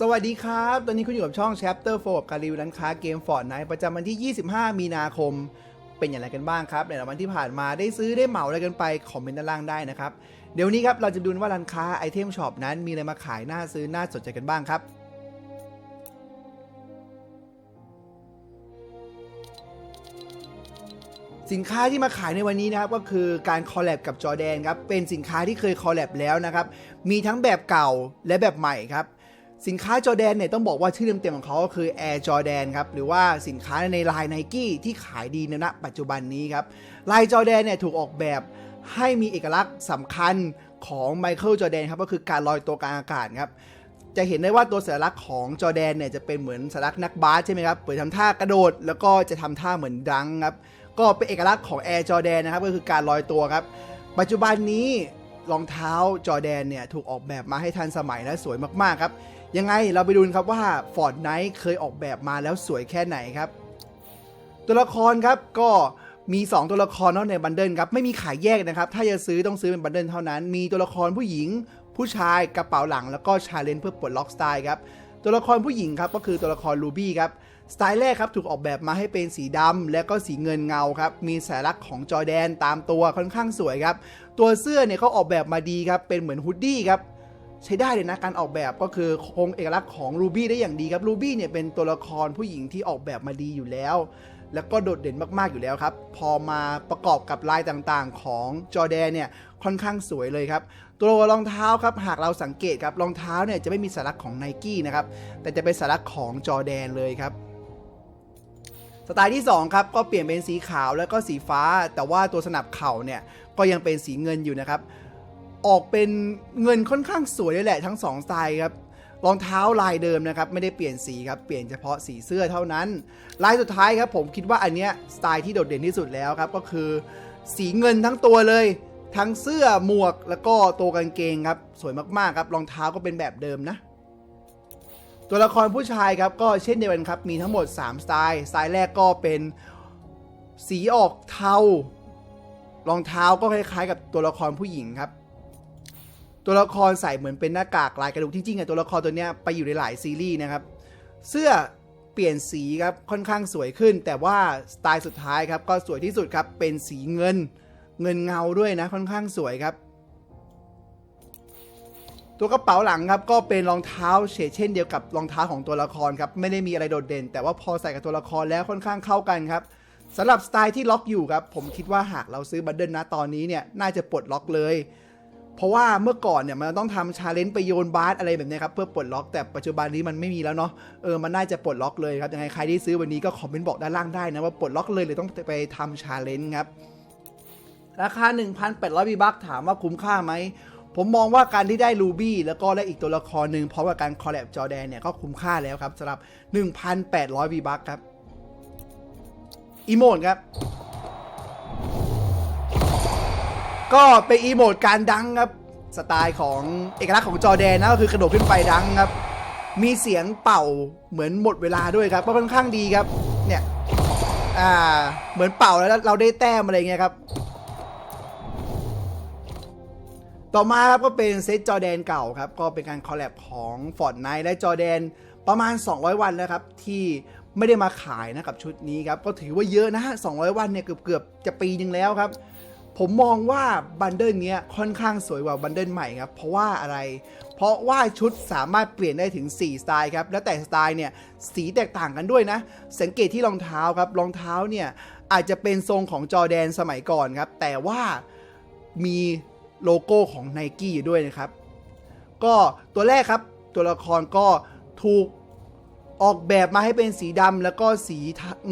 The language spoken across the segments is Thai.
สวัสดีครับ ตอนนี้คุณอยู่กับช่อง Chapter 4กับการรีวิวร้านค้าเกม Fortnite ประจำวันที่ 25 มีนาคม เป็นอย่างไรกันบ้างครับ ในวันที่ผ่านมาได้ซื้อได้เหมาอะไรกันไป คอมเมนต์ด้านล่างได้นะครับ เดี๋ยววนนี้ครับ เราจะดูว่าร้านค้าไอเทมช็อปนั้นมีอะไรมาขายน่าซื้อน่าสนใจกันบ้างครับสินค้าที่มาขายในวันนี้นะครับก็คือการคอลแลบกับจอแดนครับเป็นสินค้าที่เคยคอลแลบแล้วนะครับมีทั้งแบบเก่าและแบบใหม่ครับ สินค้าจอแดนเนี่ยต้องบอกว่าชื่อเต็มๆของเขาก็คือ Air Jordan ครับหรือว่าสินค้าในลาย n i กี้ที่ขายดีในณปัจจุบันนี้ครับลายจอแดนเนี่ยถูกออกแบบให้มีเอกลักษณ์สำคัญของไมเคิลจอแดนครับก็คือการลอยตัวกลางอากาศครับจะเห็นได้ว่าตัวสัญลักษณ์ของจอแดนเนี่ยจะเป็นเหมือนสัญลักษณ์นักบาสใช่ไหมครับเปิดทำท่ากระโดด แล้วก็จะทำท่าเหมือนดังครับก็เป็นเอกลักษณ์ของ Air Jordan นะครับก็คือการลอยตัวครับ ปัจจุบันนี้รองเท้าจอแดนเนี่ยถูกออกแบบมาให้ทันสมัยและสวยมากๆครับ ยังไงเราไปดูครับว่า Fortnite เคยออกแบบมาแล้วสวยแค่ไหนครับ ตัวละครครับก็มี 2 ตัวละครเนาะในบันเดิลครับไม่มีขายแยกนะครับ ถ้าจะซื้อต้องซื้อเป็นบันเดิลเท่านั้น มีตัวละครผู้หญิง ผู้ชายกระเป๋าหลังแล้วก็ชาเลนจ์เพื่อปลดล็อกสไตล์ครับตัวละครผู้หญิงครับก็คือตัวละครลูบี้ครับสไตล์แรกครับถูกออกแบบมาให้เป็นสีดำและก็สีเงินเงาครับมีสัญลักษณ์ของจอแดนตามตัวค่อนข้างสวยครับตัวเสื้อเนี่ยเขาออกแบบมาดีครับเป็นเหมือนฮูดดี้ครับ ใช้ได้เลยนะการออกแบบก็คือคงเอกลักษณ์ของรูบี้ได้อย่างดีครับรูบี้เนี่ยเป็นตัวละครผู้หญิงที่ออกแบบมาดีอยู่แล้ว แล้วก็โดดเด่นมากๆอยู่แล้วครับ พอมาประกอบกับลายต่างๆ ของจอแดนเนี่ยค่อนข้างสวยเลยครับ ตัวรองเท้าครับหากเราสังเกตครับรองเท้าเนี่ยจะไม่มีสัญลักษณ์ของไนกี้นะครับแต่จะเป็นสัญลักษณ์ของจอแดนเลยครับสไตล์ที่2ครับก็เปลี่ยนเป็นสีขาวแล้วก็สีฟ้า แต่ว่าตัวสนับเข่าเนี่ยก็ยังเป็นสีเงินอยู่นะครับ ออกเป็นเงินค่อนข้างสวยเลยแหละทั้ง 2สไตล์ครับรองเท้าลายเดิมนะครับ ไม่ได้เปลี่ยนสีครับ เปลี่ยนเฉพาะสีเสื้อเท่านั้น ลายสุดท้ายครับ ผมคิดว่าอันเนี้ยสไตล์ที่โดดเด่นที่สุดแล้วครับ ก็คือสีเงินทั้งตัวเลย ทั้งเสื้อหมวกแล้วก็ตัวกางเกงครับ สวยมากๆครับรองเท้าก็เป็นแบบเดิมนะ ตัวละครผู้ชายครับก็เช่นเดียวกันครับ มีทั้งหมด 3 สไตล์สไตล์แรกก็เป็นสีออกเทารองเท้าก็คล้ายๆ กับตัวละครผู้หญิงครับ ตัวละครใส่เหมือนเป็นหน้ากากลายกระดูกจริงๆอะตัวละครตัวเนี้ยไปอยู่ในหลายซีรีส์นะครับ เสื้อเปลี่ยนสีครับค่อนข้างสวยขึ้น แต่ว่าสไตล์สุดท้ายครับก็สวยที่สุดครับเป็นสีเงินเงินเงาด้วยนะค่อนข้างสวยครับ ตัวกระเป๋าหลังครับก็เป็นรองเท้าเฉดเช่นเดียวกับรองเท้าของตัวละครครับไม่ได้มีอะไรโดดเด่น แต่ว่าพอใส่กับตัวละครแล้วค่อนข้างเข้ากันครับสำหรับสไตล์ที่ล็อกอยู่ครับผมคิดว่าหากเราซื้อบันเดิลนะตอนนี้เนี่ยน่าจะปลดล็อกเลย เพราะว่าเมื่อก่อนเนี่ยมันต้องทำชาเลนจ์ไปโยนบาสอะไรแบบนี้ครับเพื่อปลดล็อกแต่ปัจจุบันนี้มันไม่มีแล้วเนาะเออมันน่าจะปลดล็อกเลยครับยังไงใครที่ซื้อวันนี้ก็คอมเมนต์บอกด้านล่างได้นะว่าปลดล็อกเลยหรือต้องไปทำชาเลนจ์ครับราคา 1,800บีบัคถามว่าคุ้มค่าไหมผมมองว่าการที่ได้ลูบี้แล้วก็ได้อีกตัวละครหนึ่งพร้อมกับการคอลแลบจอแดนเนี่ยก็คุ้มค่าแล้วครับสำหรับ 1,800วีบัคครับอีโมดครับ ก็เป็นอีโมดการดังครับ สไตล์ของเอกลักษณ์ของจอแดนนะก็คือกระโดดขึ้นไปดังครับ มีเสียงเป่าเหมือนหมดเวลาด้วยครับก็ค่อนข้างดีครับ เนี่ย อ่า เหมือนเป่าแล้วเราได้แต้มอะไรเงี้ยครับ ต่อมาครับก็เป็นเซตจอแดนเก่าครับ ก็เป็นการคอลแลบของ Fortnite และจอแดนประมาณ 200 วันแล้วครับ ที่ไม่ได้มาขายนะกับชุดนี้ครับ ก็ถือว่าเยอะนะฮะ200 วันเนี่ยเกือบเกือบจะปีนึงแล้วครับ ผมมองว่าบันเดิลนี้ค่อนข้างสวยกว่าบันเดิลใหม่ครับ เพราะว่าอะไร เพราะว่าชุดสามารถเปลี่ยนได้ถึง 4 สไตล์ครับ แล้วแต่สไตล์เนี่ยสีแตกต่างกันด้วยนะ สังเกตที่รองเท้าครับ รองเท้าเนี่ยอาจจะเป็นทรงของจอแดนสมัยก่อนครับ แต่ว่ามีโลโก้ของ n i กี้อยู่ด้วยนะครับ ก็ตัวแรกครับ ตัวละครก็ถูก ออกแบบมาให้เป็นสีดำแล้วก็สี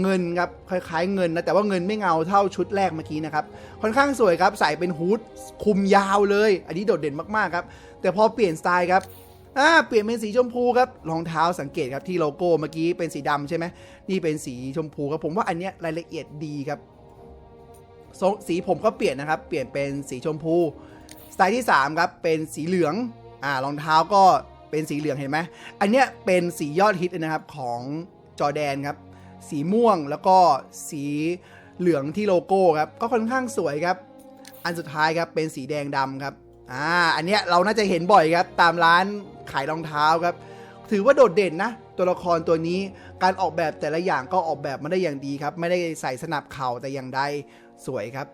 เงินครับคล้ายๆเงินนะแต่ว่าเงินไม่เงาเท่าชุดแรกเมื่อกี้นะครับค่อนข้างสวยครับใส่เป็นฮูดคุมยาวเลย อันนี้โดดเด่นมากๆครับแต่พอเปลี่ยนสไตล์ครับอ่าเปลี่ยนเป็นสีชมพูครับรองเท้าสังเกตครับที่โลโก้เมื่อกี้เป็นสีดำใช่ไหมนี่เป็นสีชมพูครับผมว่าอันเนี้ยรายละเอียดดีครับสีผมก็เปลี่ยนนะครับ เปลี่ยนเป็นสีชมพู สไตล์ที่ 3 ครับ เป็นสีเหลือง อ่ารองเท้าก็ เป็นสีเหลืองเห็นไหมอันเนี้ยเป็นสียอดฮิตนะครับของจอแดนครับ สีม่วงแล้วก็สีเหลืองที่โลโก้ครับ ก็ค่อนข้างสวยครับ อันสุดท้ายครับเป็นสีแดงดำครับอ่าอันเนี้ยเราน่าจะเห็นบ่อยครับ ตามร้านขายรองเท้าครับ ถือว่าโดดเด่นนะ ตัวละครตัวนี้การออกแบบแต่ละอย่างก็ออกแบบมาได้อย่างดีครับ ไม่ได้ใส่สนับเข่าแต่อย่างใดสวยครับ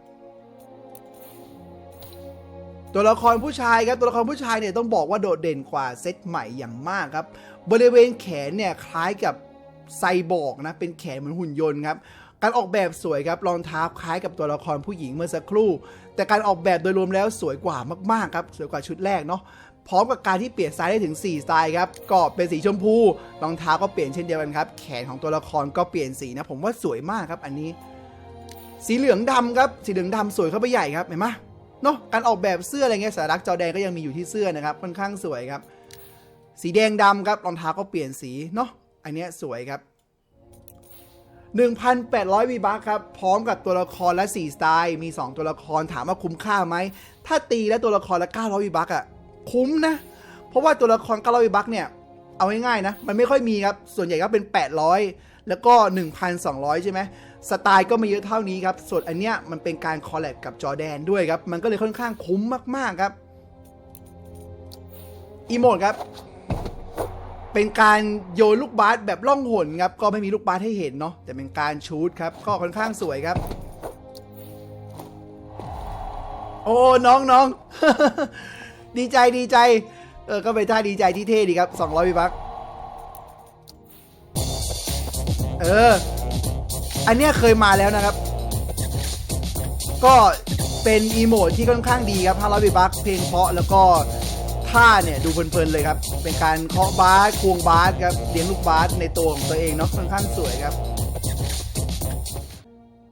ตัวละครผู้ชายครับตัวละครผู้ชายเนี่ยต้องบอกว่าโดดเด่นกว่าเซตใหม่อย่างมากครับ บริเวณแขนเนี่ยคล้ายกับไซบอร์กนะเป็นแขนเหมือนหุ่นยนต์ครับการออกแบบสวยครับรองเท้าคล้ายกับตัวละครผู้หญิงเมื่อสักครู่ แต่การออกแบบโดยรวมแล้วสวยกว่ามากๆครับสวยกว่าชุดแรกเนาะพร้อมกับการที่เปลี่ยนสไตล์ได้ถึง 4 สไตล์ครับก็เป็นสีชมพูรองเท้าก็เปลี่ยนเช่นเดียวกันครับ แขนของตัวละครก็เปลี่ยนสีนะ ผมว่าสวยมากครับอันนี้ สีเหลืองดำครับ สีเหลืองดำสวยเข้าไปใหญ่ครับเห็นไหม เนาะการออกแบบเสื้ออะไรเงี้ยสารักจอแดงก็ยังมีอยู่ที่เสื้อนะครับค่อนข้างสวยครับ สีแดงดำครับรองเท้าก็เปลี่ยนสีเนาะอันเนี้ยสวยครับ 1,800วีบัคครับ พร้อมกับตัวละครและ 4 สไตล์ มี 2 ตัวละครถามว่าคุ้มค่าไหม ถ้าตีและตัวละครละ900วีบัคอะคุ้มนะ เพราะว่าตัวละคร900วีบัคเนี่ย เอาง่ายๆนะ มันไม่ค่อยมีครับ ส่วนใหญ่ก็เป็น 800 แล้วก็ 1,200 ใช่ไหม สไตล์ก็ไม่เยอะเท่านี้ครับ ส่วนอันเนี้ยมันเป็นการคอลแลบกับจอแดนด้วยครับ มันก็เลยค่อนข้างคุ้มมากๆครับอีโมดครับ เป็นการโยนลูกบาสแบบล่องหนครับ ก็ไม่มีลูกบาสให้เห็นเนาะแต่เป็นการชูตครับ ก็ค่อนข้างสวยครับ โอ้น้องน้องดีใจดีใจ เออก็เป็นท่าดีใจที่เท่ดีครับ 200วิบักเออ อันเนี้ยเคยมาแล้วนะครับ ก็เป็นอีโมดที่ค่อนข้างดีครับ500วิบักเพลงเพาะแล้วก็ท่าเนี่ยดูเพลินๆเลยครับ เป็นการเคาะบาสควงบาสครับเลี้ยงลูกบาสในตัวของตัวเองเนาะค่อนข้างสวยครับ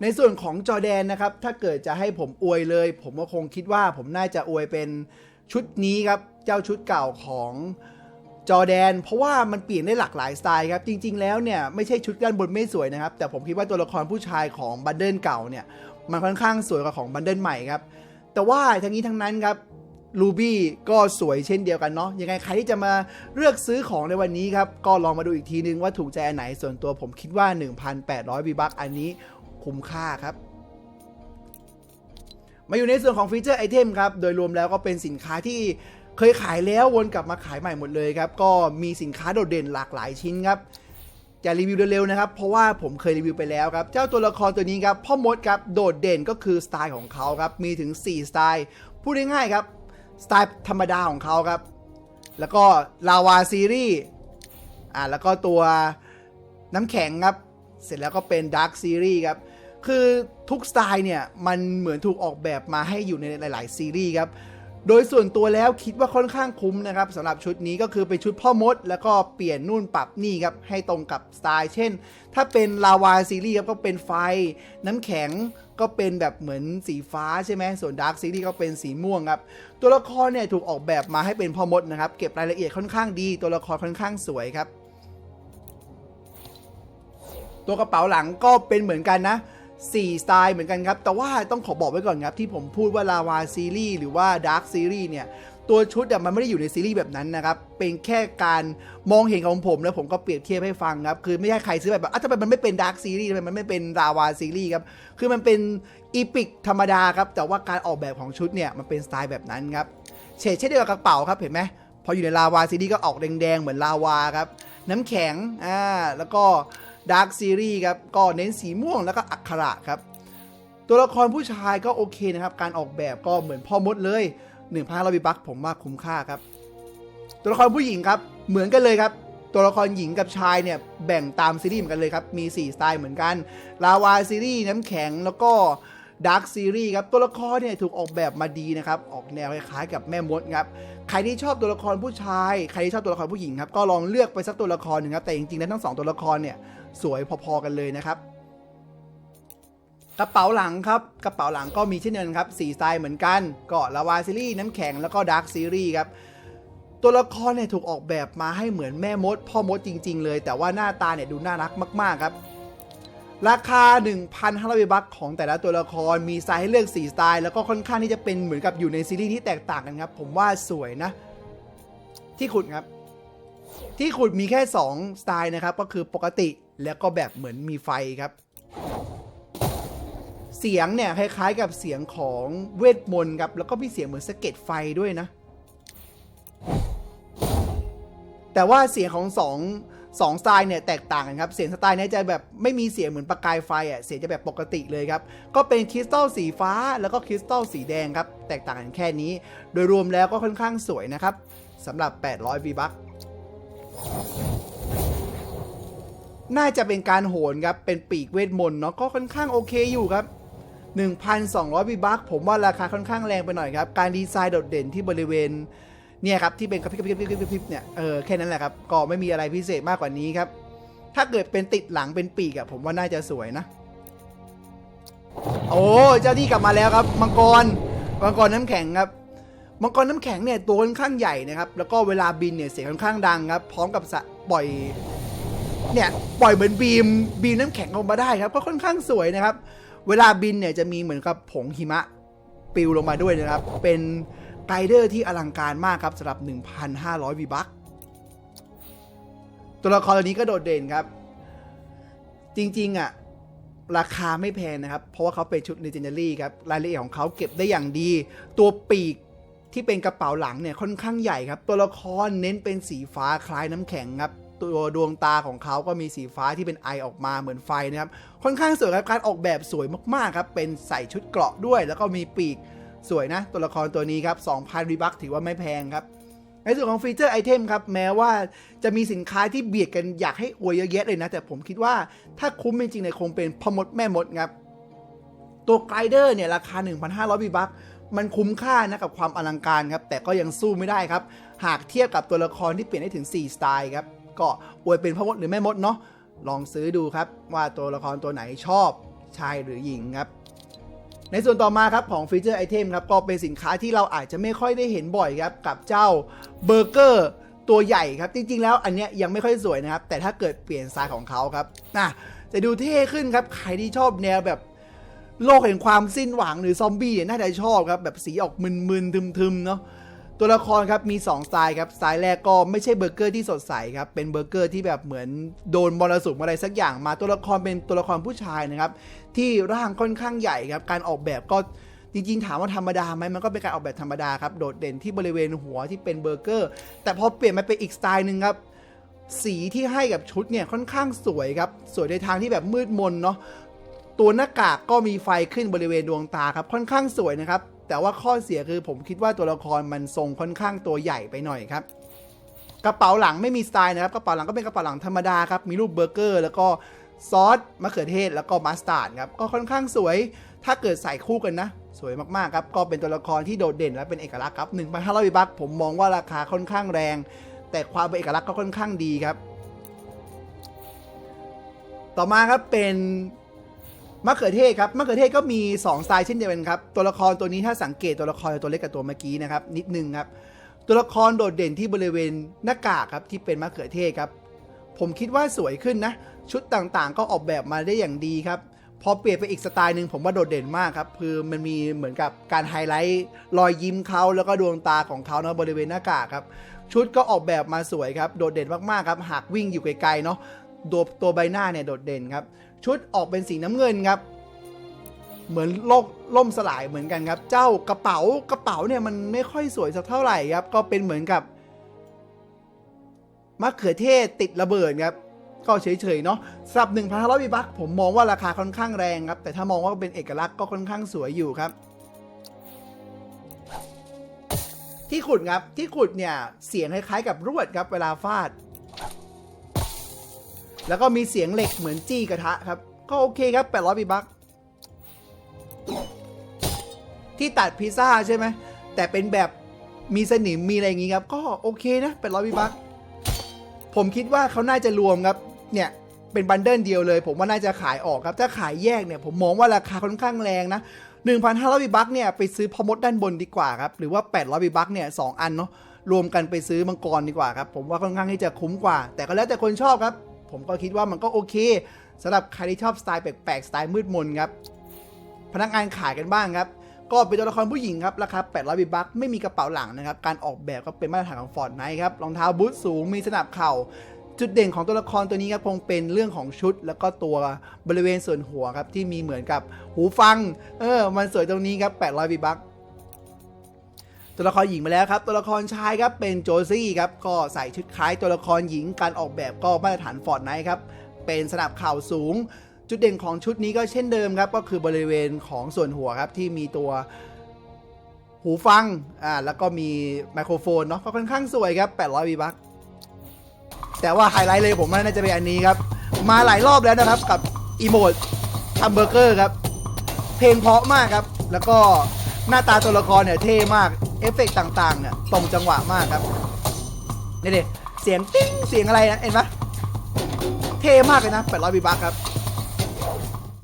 ในส่วนของจอแดนนะครับ ถ้าเกิดจะให้ผมอวยเลย ผมก็คงคิดว่าผมน่าจะอวยเป็นชุดนี้ครับ เจ้าชุดเก่าของ จอแดน เพราะว่ามันเปลี่ยนได้หลากหลายสไตล์ครับ จริง ๆ แล้วเนี่ยไม่ใช่ชุดด้านบนไม่สวยนะครับ แต่ผมคิดว่าตัวละครผู้ชายของบันเดิลเก่าเนี่ยมันค่อนข้างสวยกว่าของบันเดิลใหม่ครับ แต่ว่าทั้งนี้ทั้งนั้นครับลูบี้ก็สวยเช่นเดียวกันเนาะยังไงใครที่จะมาเลือกซื้อของในวันนี้ครับ ก็ลองมาดูอีกทีนึงว่าถูกใจอันไหนส่วนตัวผมคิดว่า 1,800วีบัคอันนี้คุ้มค่าครับ มาอยู่ในส่วนของฟีเจอร์ไอเทมครับ โดยรวมแล้วก็เป็นสินค้าที่ เคยขายแล้ววนกลับมาขายใหม่หมดเลยครับ ก็มีสินค้าโดดเด่นหลากหลายชิ้นครับจะรีวิวเร็วๆนะครับ เพราะว่าผมเคยรีวิวไปแล้วครับ เจ้าตัวละครตัวนี้ครับพ่อมดครับโดดเด่นก็คือสไตล์ของเขาครับ มีถึง 4 สไตล์ พูดง่ายๆครับ สไตล์ธรรมดาของเขาครับ แล้วก็ลาวาซีรีส์อ่าแล้วก็ตัวน้ำแข็งครับ เสร็จแล้วก็เป็นดาร์ s ซีรีส์ครับคือทุกสไตล์เนี่ย มันเหมือนถูกออกแบบมาให้อยู่ในหลาย ๆ ซีรีส์ครับ โดยส่วนตัวแล้วคิดว่าค่อนข้างคุ้มนะครับสำหรับชุดนี้ก็คือเป็นชุดพ่อมด แล้วก็เปลี่ยนนู่นปรับนี่ครับให้ตรงกับสไตล์เช่น ถ้าเป็นลาวาซีรีส์ครับก็เป็นไฟ น้ำแข็งก็เป็นแบบเหมือนสีฟ้าใช่ไหมส่วนดาร์ s ซีรีส์ก็เป็นสีม่วงครับ ตัวละครเนี่ยถูกออกแบบมาให้เป็นพ่อมดนะครับ เก็บรายละเอียดค่อนข้างดี ตัวละครค่อนข้างสวยครับ ตัวกระเป๋าหลังก็เป็นเหมือนกันนะ 4 สไตล์เหมือนกันครับ แต่ว่าต้องขอบอกไว้ก่อนครับ ที่ผมพูดว่าลาวาซีรีส์หรือว่าดาร์ s ซีรีส์เนี่ย ตัวชุดอะมันไม่ได้อยู่ในซีรีส์แบบนั้นนะครับ เป็นแค่การมองเห็นของผมแล้วผมก็เปรียบเทียบให้ฟังครับ คือไม่ใช่ใครซื้อแบบอะทำไมมันไม่เป็นดาร์ s ซีรีส์ทำไมมันไม่เป็นลาวาซีรีส์ครับ คือมันเป็นอีพิกธรรมดาครับ แต่ว่าการออกแบบของชุดเนี่ยมันเป็นสไตล์แบบนั้นครับเฉดเช่นเดียวกับกระเป๋าครับเห็นไหมพออยู่ในลาวาซีรีส์ก็ออกแดงๆเหมือนลาวาครับน้ำแข็งอ่าแล้วก็ ดาร์ s ซีรีส์ครับก็เน้นสีม่วงแล้วก็อักขระครับ ตัวละครผู้ชายก็โอเคนะครับ การออกแบบก็เหมือนพ่อมดเลย1นึ่งพันร้อยบิบักผมว่าคุ้มค่าครับ ตัวละครผู้หญิงครับเหมือนกันเลยครับ ตัวละครหญิงกับชายเนี่ยแบ่งตามซีรีส์เหมือนกันเลยครับ มี 4 สไตล์เหมือนกัน ลาวาซีรีส์น้ำแข็งแล้วก็ดาร์ s ซีรีส์ครับ ตัวละครเนี่ยถูกออกแบบมาดีนะครับ ออกแนวคล้ายๆกับแม่มดครับ ใครที่ชอบตัวละครผู้ชาย ใครที่ชอบตัวละครผู้หญิงครับ ก็ลองเลือกไปสักตัวละครหนึ่งครับ แต่จริงๆแล้วทั้งสองตัวละครเนี่ยสวยพอๆกันเลยนะครับ กระเป๋าหลังครับ กระเป๋าหลังก็มีเช่นเดิมครับสีสไตล์เหมือนกันก็ลาวาซีรีส์น้ำแข็งแล้วก็ดาร์ s ซีรีส์ครับตัวละครเนี่ยถูกออกแบบมาให้เหมือนแม่มด พ่อมดจริง ๆ เลย แต่ว่าหน้าตาเนี่ยดูน่ารักมากๆครับ ราคา 1,500บัคของแต่ละตัวละครมีสไตล์ให้เลือก 4 สไตล์ แล้วก็ค่อนข้างที่จะเป็นเหมือนกับอยู่ในซีรีส์ที่แตกต่างกันครับ ผมว่าสวยนะ ที่ขุดครับ ที่ขุดมีแค่ 2 สไตล์นะครับ ก็คือปกติแล้วก็แบบเหมือนมีไฟครับ เสียงเนี่ยคล้ายๆ กับเสียงของเวทมนต์ครับ แล้วก็มีเสียงเหมือนสะเก็ดไฟด้วยนะ แต่ว่าเสียงของสอง สองสไตล์เนี่ยแตกต่างกันครับ เสียงสไตล์เนี้จะแบบไม่มีเสียงเหมือนประกายไฟอะ เสียงจะแบบปกติเลยครับ ก็เป็นคริสตัลสีฟ้าแล้วก็คริสตัลสีแดงครับ แตกต่างกันแค่นี้ โดยรวมแล้วก็ค่อนข้างสวยนะครับสำหรับ 800 V บัคน่าจะเป็นการโหนครับ เป็นปีกเวทมนต์เนาะก็ค่อนข้างโอเคอยู่ครับ 1,200 V บัคผมว่าราคาค่อนข้างแรงไปหน่อยครับ การดีไซน์โดดเด่นที่บริเวณ เนี่ยครับที่เป็นกระพริบกระพริบกระพริบกระพริบเนี่ยเออแค่นั้นแหละครับก็ไม่มีอะไรพิเศษมากกว่านี้ครับ ถ้าเกิดเป็นติดหลังเป็นปีกอะผมว่าน่าจะสวยนะ โอ้เจ้าที่กลับมาแล้วครับมังกรมังกรน้ำแข็งครับมังกรน้ำแข็งเนี่ยตัวค่อนข้างใหญ่นะครับ แล้วก็เวลาบินเนี่ยเสียงค่อนข้างดังครับ พร้อมกับสะปล่อยเนี่ยปล่อยเหมือนบีมบีมน้ำแข็งออกมาได้ครับ ก็ค่อนข้างสวยนะครับ เวลาบินเนี่ยจะมีเหมือนกับผงหิมะปลิวลงมาด้วยนะครับ เป็น ไกเดอร์ที่อลังการมากครับสำหรับ 1,500 วีบัคตัวละครตัวนี้ก็โดดเด่นครับ จริงๆอะราคาไม่แพงนะครับ เพราะว่าเขาเป็นชุด Legendary ครับ รายละเอียดของเขาเก็บได้อย่างดี ตัวปีกที่เป็นกระเป๋าหลังเนี่ยค่อนข้างใหญ่ครับ ตัวละครเน้นเป็นสีฟ้าคล้ายน้ำแข็งครับ ตัวดวงตาของเขาก็มีสีฟ้าที่เป็นไอออกมาเหมือนไฟนะครับ ค่อนข้างสวยครับ การออกแบบสวยมากๆครับ เป็นใส่ชุดเกราะด้วย แล้วก็มีปีก สวยนะ ตัวละครตัวนี้ครับ2,000รีบัคถือว่าไม่แพงครับ ในส่วนของฟีเจอร์ไอเทมครับ แม้ว่าจะมีสินค้าที่เบียดกันอยากให้อวยเยอะแยะเลยนะ แต่ผมคิดว่าถ้าคุ้มจริงๆเนี่ยคงเป็นพอมดแม่มดครับ ตัวไกด์เดอร์เนี่ยราคา 1,500บีบัคมันคุ้มค่านะกับความอลังการครับ แต่ก็ยังสู้ไม่ได้ครับ หากเทียบกับตัวละครที่เปลี่ยนได้ถึง 4 สไตล์ครับ ก็อวยเป็นพอมดหรือแม่มดเนาะลองซื้อดูครับว่าตัวละครตัวไหนชอบชายหรือหญิงครับ ในส่วนต่อมาครับของฟีเจอร์ไอเทมครับก็เป็นสินค้าที่เราอาจจะไม่ค่อยได้เห็นบ่อยครับกับเจ้าเบอร์เกอร์ตัวใหญ่ครับ จริง ๆ แล้วอันเนี้ยยังไม่ค่อยสวยนะครับ แต่ถ้าเกิดเปลี่ยนสไตล์ของเขาครับนะจะดูเท่ขึ้นครับ ใครที่ชอบแนวแบบโลกแห่งความสิ้นหวังหรือซอมบี้เนี่ยน่าจะชอบครับ แบบสีออกมึนๆทึมๆเนาะ ตัวละครครับมี2สไตล์ครับสไตล์แรกก็ไม่ใช่เบอร์เกอร์ที่สดใสครับเป็นเบอร์เกอร์ที่แบบเหมือนโดนมรสุมอะไรสักอย่างมาตัวละครเป็นตัวละครผู้ชายนะครับที่ร่างค่อนข้างใหญ่ครับการออกแบบก็จริงๆถามว่าธรรมดาไหมมันก็เป็นการออกแบบธรรมดาครับโดดเด่นที่บริเวณหัวที่เป็นเบอร์เกอร์ แต่พอเปลี่ยนมาเป็นอีกสไตล์หนึ่งครับสีที่ให้กับชุดเนี่ยค่อนข้างสวยครับสวยในทางที่แบบมืดมนเนาะตัวหน้ากากก็มีไฟขึ้นบริเวณดวงตาครับค่อนข้างสวยนะครับ แต่ว่าข้อเสียคือผมคิดว่าตัวละครมันทรงค่อนข้างตัวใหญ่ไปหน่อยครับกระเป๋าหลังไม่มีสไตล์นะครับกระเป๋าหลังก็เป็นกระเป๋าหลังธรรมดาครับมีรูปเบอร์เกอร์แล้วก็ซอสมะเขือเทศแล้วก็มัสตาร์ดครับก็ค่อนข้างสวยถ้าเกิดใส่คู่กันนะ สวยมากๆครับก็เป็นตัวละครที่โดดเด่นและเป็นเอกลักษณ์ครับ1,500บัคผมมองว่าราคาค่อนข้างแรง แต่ความเป็นเอกลักษณ์ก็ค่อนข้างดีครับ ต่อมาครับเป็น มะเขือเทศครับมะเขือเทศก็มี 2 สไตล์เช่นเดียวกันครับ ตัวละครตัวนี้ถ้าสังเกตตัวละครตัวเล็กกับตัวเมื่อกี้นะครับ นิดนึงครับ ตัวละครโดดเด่นที่บริเวณหน้ากากครับที่เป็นมะเขือเทศครับ ผมคิดว่าสวยขึ้นนะ ชุดต่างๆ ก็ออกแบบมาได้อย่างดีครับ พอเปลี่ยนไปอีกสไตล์หนึ่งผมว่าโดดเด่นมากครับ คือมันมีเหมือนกับการไฮไลท์รอยยิ้มเขาแล้วก็ดวงตาของเขาเนาะบริเวณหน้ากากครับ ชุดก็ออกแบบมาสวยครับ โดดเด่นมากๆครับ หากวิ่งอยู่ไกลๆเนาะตัวตัวใบหน้าเนี่ยโดดเด่นครับ ชุดออกเป็นสีน้ำเงินครับ เหมือนโลกล่มสลายเหมือนกันครับ เจ้ากระเป๋ากระเป๋าเนี่ยมันไม่ค่อยสวยสักเท่าไหร่ครับ ก็เป็นเหมือนกับมะเขือเทศติดระเบิดครับก็เฉยๆเนาะสำหรับ1,500บิบักผมมองว่าราคาค่อนข้างแรงครับ แต่ถ้ามองว่าเป็นเอกลักษณ์ก็ค่อนข้างสวยอยู่ครับ ที่ขุดครับที่ขุดเนี่ยเสียงคล้ายๆกับรวดครับเวลาฟาด แล้วก็มีเสียงเหล็กเหมือนจี้กระทะครับ ก็โอเคครับ 800บิบักที่ตัดพิซซ่าใช่ไหม แต่เป็นแบบมีสนิมมีอะไรอย่างงี้ครับ ก็โอเคนะเป็นร้อยวิบักผมคิดว่าเขาน่าจะรวมครับ เนี่ยเป็นบันเดิลเดียวเลย ผมว่าน่าจะขายออกครับ ถ้าขายแยกเนี่ย ผมมองว่าราคาค่อนข้างแรงนะ1,500วิบักเนี่ยไปซื้อพอมดด้านบนดีกว่าครับ หรือว่า 800วิบักเนี่ยสองอันเนาะรวมกันไปซื้อมังกรดีกว่าครับ ผมว่าค่อนข้างที่จะคุ้มกว่า แต่ก็แล้วแต่คนชอบครับ ผมก็คิดว่ามันก็โอเคสำหรับใครที่ชอบสไตล์แปลกๆสไตล์มืดมนครับ พนักงานขายกันบ้างครับ ก็เป็นตัวละครผู้หญิงครับ ราคา 800บิบักไม่มีกระเป๋าหลังนะครับ การออกแบบก็เป็นมาตรฐานของฟอร์ดไนท์ครับรองเท้าบูทสูงมีสนับเข่า จุดเด่นของตัวละครตัวนี้ครับคงเป็นเรื่องของชุด แล้วก็ตัวบริเวณส่วนหัวครับที่มีเหมือนกับหูฟัง เออมันสวยตรงนี้ครับ800บิบัก ตัวละครหญิงมาแล้วครับ ตัวละครชายครับเป็นโจซี่ครับ ก็ใส่ชุดคล้ายตัวละครหญิงการออกแบบก็มาตรฐานฟอร์ดไนท์ครับ เป็นสนับข่าวสูง จุดเด่นของชุดนี้ก็เช่นเดิมครับ ก็คือบริเวณของส่วนหัวครับ ที่มีตัวหูฟังอ่าแล้วก็มีไมโครโฟนเนาะก็ค่อนข้างสวยครับ 800วีบัคแต่ว่าไฮไลท์เลยผมว่าน่าจะเป็นอันนี้ครับ มาหลายรอบแล้วนะครับกับอีโมดทัมเบอร์เกอร์ครับ เพลงเพราะมากครับ แล้วก็หน้าตาตัวละครเนี่ยเท่มาก เอฟเฟกต์ต่างๆเนี่ยตรงจังหวะมากครับนี่ดิเสียงติ้งเสียงอะไรนะเห็นปะเท่มากเลยนะ800บีบัคครับ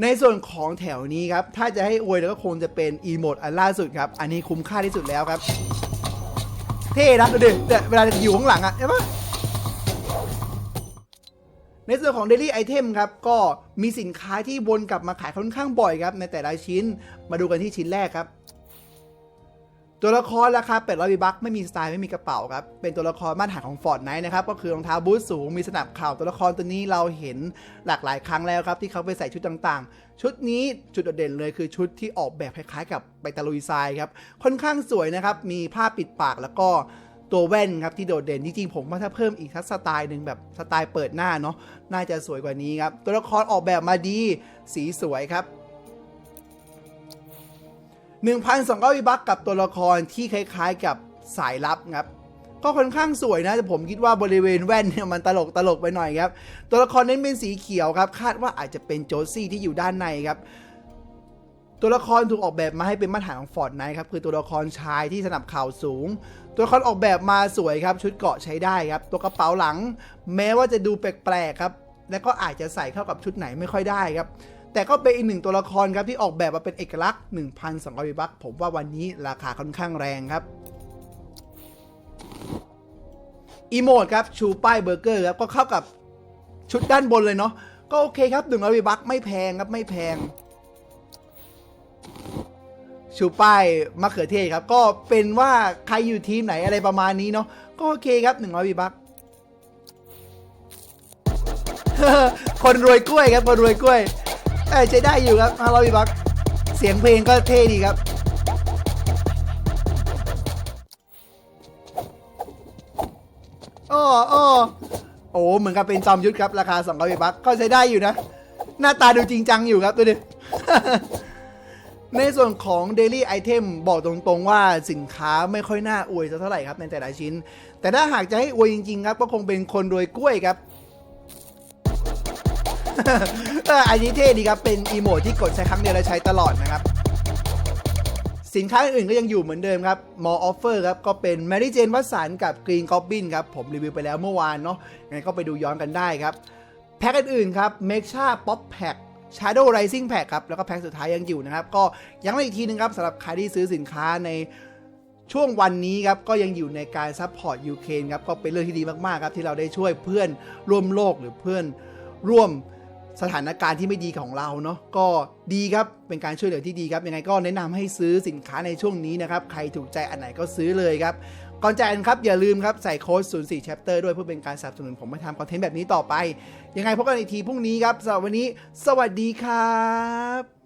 ในส่วนของแถวนี้ครับ ถ้าจะให้อวยแล้วก็คงจะเป็นอีโมดอันล่าสุดครับ อันนี้คุ้มค่าที่สุดแล้วครับ เท่นะดูดิเนี่ยเวลาอยู่ข้างหลังอะเห็นปะในส่วนของ Daily Item ครับ ก็มีสินค้าที่วนกลับมาขายค่อนข้างบ่อยครับ ในแต่ละชิ้นมาดูกันที่ชิ้นแรกครับ ตัวละครราคา800บีบัคไม่มีสไตล์ไม่มีกระเป๋าครับ เป็นตัวละครมาตรฐานของ Fortnite นะครับก็คือรองเท้าบูทสูงมีสนับเข่าตัวละครตัวนี้เราเห็นหลากหลายครั้งแล้วครับ ที่เขาไปใส่ชุดต่างๆ ชุดนี้จุดโดดเด่นเลยคือชุดที่ออกแบบคล้ายๆ กับไปตะลุยทรายครับค่อนข้างสวยนะครับมีผ้าปิดปากแล้วก็ตัวแว่นครับที่โดดเด่นจริงๆผมว่าถ้าเพิ่มอีกทักสไตล์หนึ่งแบบสไตล์เปิดหน้าเนาะน่าจะสวยกว่านี้ครับตัวละครออกแบบมาดีสีสวยครับ 1,200วิบักกับตัวละครที่คล้ายๆกับสายลับครับก็ค่อนข้างสวยนะแต่ผมคิดว่าบริเวณแว่นเนี่ยมันตลกตลกไปหน่อยครับ ตัวละครเน้นเป็นสีเขียวครับ คาดว่าอาจจะเป็นโจซี่ที่อยู่ด้านในครับ ตัวละครถูกออกแบบมาให้เป็นมาตรฐานของฟอร์ดไนท์ครับคือตัวละครชายที่สนับเข่าสูง ตัวละครออกแบบมาสวยครับ ชุดเกาะใช้ได้ครับ ตัวกระเป๋าหลัง แม้ว่าจะดูแปลกๆครับ และก็อาจจะใส่เข้ากับชุดไหนไม่ค่อยได้ครับ แต่ก็เป็นอีกหนึ่งตัวละครครับที่ออกแบบมาเป็นเอกลักษณ์1,200บัคผมว่าวันนี้ราคาค่อนข้างแรงครับอีโมดครับชูป้ายเบอร์เกอร์ครับก็เข้ากับชุดด้านบนเลยเนาะก็โอเคครับ100บัคไม่แพงครับไม่แพง ชูป้ายมะเขือเทศครับ ก็เป็นว่าใครอยู่ทีมไหนอะไรประมาณนี้เนาะก็โอเคครับ100วีบักคนรวยกล้วยครับคนรวยกล้วย เอ้ยใช้ได้อยู่ครับ500วีบักเสียงเพลงก็เท่ดีครับ โอ้โอ้โอ้เหมือนกับเป็นจอมยุทธครับ ราคา200บักก็ใช้ได้อยู่นะ หน้าตาดูจริงจังอยู่ครับตัวนี้ในส่วนของ Daily Item บอกตรงๆว่าสินค้าไม่ค่อยน่าอวยสักเท่าไหร่ครับในแต่ละชิ้น แต่ถ้าหากจะให้อวยจริงๆครับ ก็คงเป็นคนรวยกล้วยครับ อออันนี้เท่ดีครับ เป็นอีโมดที่กดใช้ครั้งเดียวแล้วใช้ตลอดนะครับ สินค้าอื่นก็ยังอยู่เหมือนเดิมครับ More Offer ครับ ก็เป็น Mary Jane วัสันกับ Green Goblin ครับ ผมรีวิวไปแล้วเมื่อวานเนาะยังไงก็ไปดูย้อนกันได้ครับ แพ็คอื่นๆครับ Make c h a Pop Pack Shadow Rising Pack ครับ แล้วก็แพ็คสุดท้ายยังอยู่นะครับ ก็ยังไม่อีกทีนึงครับสำหรับใครที่ซื้อสินค้าในช่วงวันนี้ครับก็ยังอยู่ในการซัพพอร์ตยูเครนครับก็เป็นเรื่องที่ดีมากๆครับที่เราได้ช่วยเพื่อนร่วมโลกหรือเพื่อนร่วม สถานการณ์ที่ไม่ดีของเราเนาะก็ดีครับเป็นการช่วยเหลือที่ดีครับยังไงก็แนะนำให้ซื้อสินค้าในช่วงนี้นะครับใครถูกใจอันไหนก็ซื้อเลยครับก่อนจ่ายอันครับอย่าลืมครับใส่โค้ด04 chapter ด้วยเพื่อเป็นการสนับสนุนผมมาทำคอนเทนต์แบบนี้ต่อไป ยังไงพบกันอีกทีพรุ่งนี้ครับสำหรับวันนี้ สวัสดีครับ